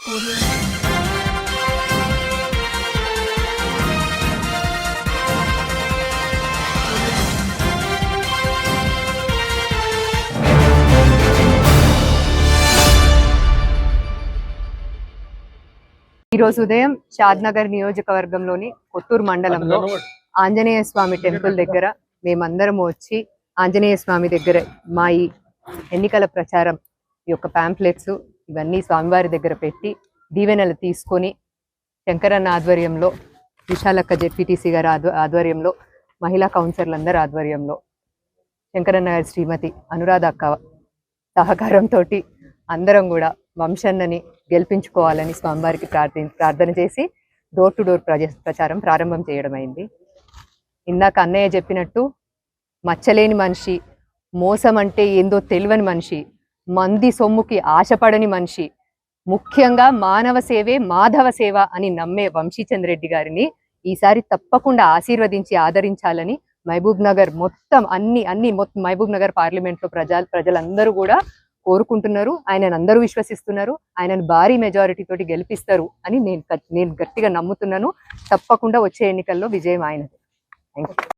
ఈరోజు ఉదయం షాద్నగర్ నియోజకవర్గంలోని కొత్తూరు మండలంలో ఆంజనేయ స్వామి టెంపుల్ దగ్గర మేమందరం వచ్చి ఆంజనేయ స్వామి దగ్గర మా ఈ ఎన్నికల ప్రచారం యొక్క ప్యాంప్లెట్స్ ఇవన్నీ స్వామివారి దగ్గర పెట్టి దీవెనలు తీసుకొని శంకరన్న ఆధ్వర్యంలో విశాలక్క జెడ్పీటీసీ గారి ఆధ్వర్యంలో మహిళా కౌన్సిలర్లందరి ఆధ్వర్యంలో శంకరన్న గారి శ్రీమతి అనురాధ అక్క సహకారంతో అందరం కూడా వంశన్నని గెలిపించుకోవాలని స్వామివారికి ప్రార్థన ప్రార్థన చేసి డోర్ టు డోర్ ప్రజ ప్రచారం ప్రారంభం చేయడం అయింది ఇందాక అన్నయ్య చెప్పినట్టు మచ్చలేని మనిషి మోసం అంటే ఏందో తెలియని మనిషి మంది సొమ్ముకి ఆశపడని మనిషి. ముఖ్యంగా మానవ సేవే మాధవ సేవ అని నమ్మే వంశీచంద్రెడ్డి గారిని ఈసారి తప్పకుండా ఆశీర్వదించి ఆదరించాలని మహబూబ్ నగర్ మొత్తం అన్ని అన్ని మొత్తం మహబూబ్ నగర్ పార్లమెంట్లో ప్రజలు ప్రజలందరూ కూడా కోరుకుంటున్నారు. ఆయనను అందరూ విశ్వసిస్తున్నారు. ఆయనను భారీ మెజారిటీ తోటి గెలిపిస్తారు అని నేను నేను గట్టిగా నమ్ముతున్నాను. తప్పకుండా వచ్చే ఎన్నికల్లో విజయం ఆయనది. థ్యాంక్